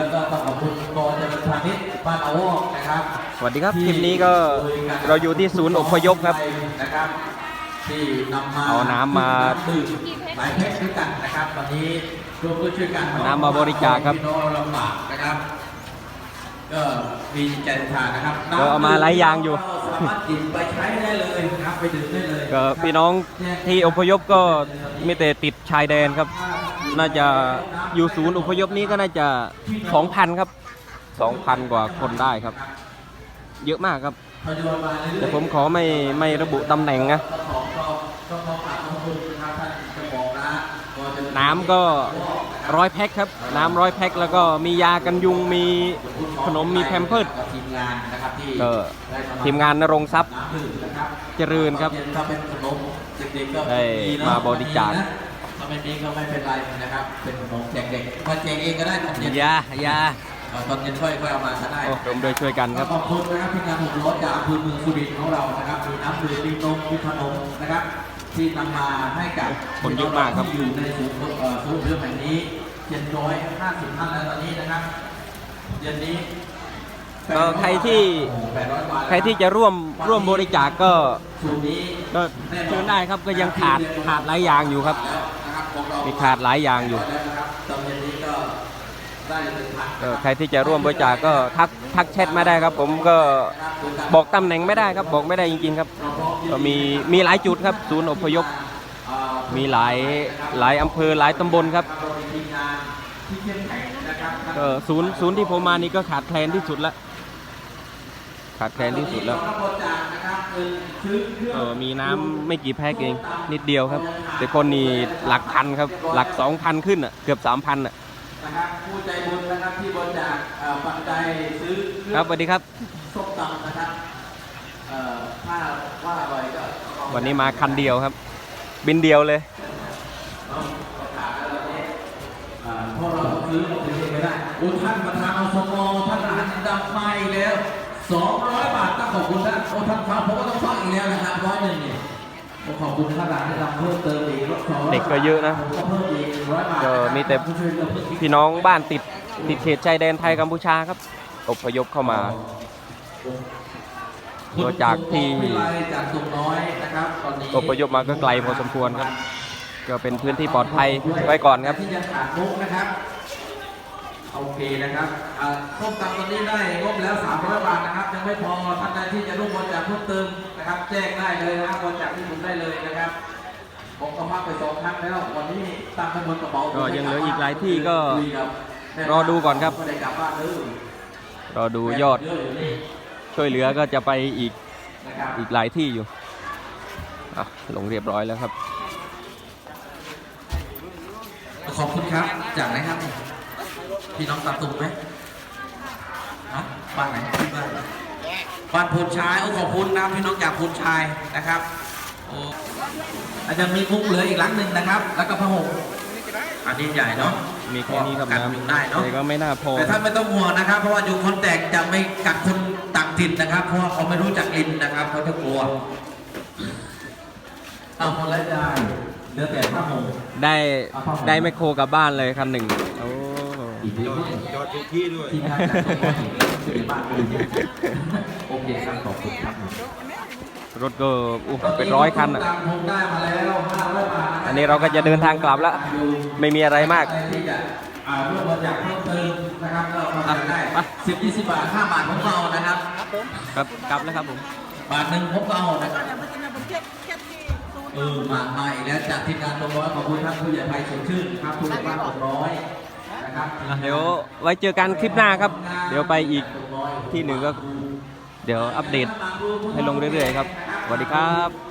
แล้วก็ต้องขอบคุณกรเจริญพาณิชย์บ้านอาวอกนะครับสวัสดีครับคลิปนี้ก็เราอยู่ที่ศูนย์อพยพครับนะครับที่นำมาเอาน้ำมาดื่มหลายแพ็คด้วยกันนะครับตอนนี้ร่วมด้วยช่วยกันน้ำมาบริจาคครับพี่น้องลำบากนะครับก็มีจิตใจศรัทธานะครับก็เอามาหลายอย่างอยู่สามารถกินไปใช้ได้เลยนะครับไปดื่มได้เลยก็พี่น้องที่อพยพก็มีแต่ติดชายแดนครับ น่าจะอยู่ศูนย์อพยพนี้ก็น่าจะ 2,000 ครับ 2,000 กว่าคนได้ครับ เยอะมากครับทยอยมาเรื่อยๆแต่ผมขอไม่ไม่ระบุตำแหน่งนะก็ขอก็ก็ขอฝากขอบคุณนะครับท่านเจ้าของร้านก็จะน้ำก็ร้อยแพ็คครับ น้ำร้อยแพ็คแล้วก็มียากันยุงมีขนมมีแพมเพิร์ดกับทีมงานนะครับที่ก็ได้ทีมงานนรงค์ทรัพย์น้ำดื่มนะครับเจริญครับถ้าเป็นขนมเด็กๆก็ได้ดีนะมาบริจาคถ้า ไม่มีก็ไม่เป็นไรนะครับ เป็นขนมแจกเด็กมาแจกเองก็ได้ตอนเย็นยายาเอ่อตอนเย็นค่อยค่อยเอามาก็ได้โอ้รวมด้วยช่วยกันครับขอบคุณนะครับทีมงานหกล้อจากอำเภอเมืองสุรินทร์ของเรานะครับมีน้ำดื่มมีนมมีขนมนะครับ ที่นำมาให้กับคนเยอะมากครับที่อยู่ในศูนย์เอ่อศูนย์เรื่องแห่งนี้เจ็ดร้อยห้าสิบท่านแล้วตอนนี้นะครับเย็นนี้ก็ใครที่แปดร้อยกว่าแล้วใครที่จะร่วมร่วมบริจาคก็ศูนย์นี้ก็เชิญได้ครับก็ยังขาดขาดหลายอย่างอยู่ครับ มีขาดหลายอย่างอยู่แล้วนะครับตอนเย็นนี้ก็ได้หนึ่งพันก็ใครที่จะร่วมบริจาคก็ทักทักแชทมาได้ครับ ผมก็บอกตำแหน่งไม่ได้ครับ บอกไม่ได้จริงๆครับก็มีมีหลายจุดครับ ศูนย์อพยพเอ่อมีหลายหลายอำเภอหลายตำบลครับเรามีทีมงานที่เข้มแข็งนะครับก็ศูนย์ศูนย์ที่ผมมานี่ก็ขาดแคลนที่สุดแล้ว ขาดแคลนที่สุดแล้วรับบริจาคนะครับเงินซื้อเครื่องเออมีน้ำไม่กี่แพ็คเอง นิดเดียวครับ แต่คนนี่หลักพันครับ หลักสองพันขึ้นอะ เกือบสามพันอะนะครับผู้ใจบุญนะครับที่บริจาคเอ่อปัจจัยซื้อเคครับสวัสดีครับส้มตำนะครับเอ่อถ้าว่าอร่อยก็เอาวันนี้มาคันเดียวครับ บินเดียวเลยอ่าเพราะเราซื้อของตัวเองไม่ได้โอ้ท่านประธานอสมท่านอาหารดำมาอีกแล้ว 200 บาทต้องขอบคุณท่านโอ้ท่านฟังผมก็ต้องฟังอีกแล้วนะครับร้อยหนึ่งเนี่ยผมขอบคุณท่านอาหารดำเพิ่มเติมอีกสองร้อยเด็กก็เยอะนะผมก็เพิ่มอีกร้อยบาทก็มีแต่ช่วยเหลือเพื่อนพี่น้องบ้านติดติดเขตชายแดนไทยกัมพูชาครับอพยพเข้ามาก็จากที่คุณวิไลจากตุ่มน้อยนะครับตอนนี้อพยพมาก็ไกลพอสมควรครับ ก็เป็นพื้นที่ปลอดภัยไว้ก่อนครับ ที่ยังขาดมุกนะครับ โอเคนะครับอ่าส้มตำตอนนี้ได้งบแล้ว 300 บาทนะครับ ยังไม่พอท่านใดที่จะร่วมบริจาคเพิ่มเติมนะครับ แจ้งได้เลยนะครับบริจาคที่ผมได้เลยนะครับผมก็พักไปสองครั้งแล้ววันนี้ตั้งไปบนกระเป๋าก็ยังเหลืออีกหลายที่ก็คุยกับแม่รอดูก่อนครับไม่ได้กลับบ้านเลยรอดูยอดเยอะอยู่นี่ช่วยเหลือก็จะไปอีกนะครับอีกหลายที่อยู่อะลงเรียบร้อยแล้วครับ ขอบคุณครับจากไหนครับ พี่น้องตาตุ่มไหมฮะบ้านไหนที่บ้านบ้านพูนชายโอ้ขอบคุณนะพี่น้องจากพูนชายนะครับโอ้อาจจะมีมุ้งเหลืออีกหลังหนึ่งนะครับ แล้วก็ผ้าห่มอันนี้ใหญ่เนาะมีแค่นี้ครับกัน้ยุงได้ำเนาะแต่ก็ไม่น่าพอแต่ท่านไม่ต้องห่วงนะครับ เพราะว่าอยู่คอนแตกจะไม่กัดคนต่างถิ่นนะครับ เพราะว่าเขาไม่รู้จักลินนะครับเขาจะกลัวเอาคนละได้เหลือแต่ผ้าห่มได้ได้แมคโครกลับบ้านเลยคันหนึ่งโอ้ อีกทีจอดทุกที่ด้วย ที่งานจัดตัวที่บ้านเลยโอเคครับขอบคุณครับรถก็อู้เป็นร้อยคันอะผมได้มาแล้ว500บาทะคบอันนี้เราก็จะเดินทางกลับแล้ว ไม่มีอะไรมากใครที่จะอ่าร่วมบริจาคเพิ่มเติมนะครับก็มาอะได้ไปสิบยี่สิบบาทห้าบาทผมก็เอานะครับ ครับกลับแล้วครับผม บาทหนึ่งผมก็เอานะครับ yang pentingnya bencet, cat di เออมามาอีกแล้วจากทีมงานตรงร้อยขอบคุณท่านผู้ใหญ่ไพสดชื่นครับผู้ใหญ่บ้านตรงร้อยนะครับ อะเดี๋ยวไว้เจอกันคลิปหน้าครับ เดี๋ยวไปอีกที่หนึ่งก็ เดี๋ยวอัปเดตให้ลงเรื่อยๆครับสวัสดีครับ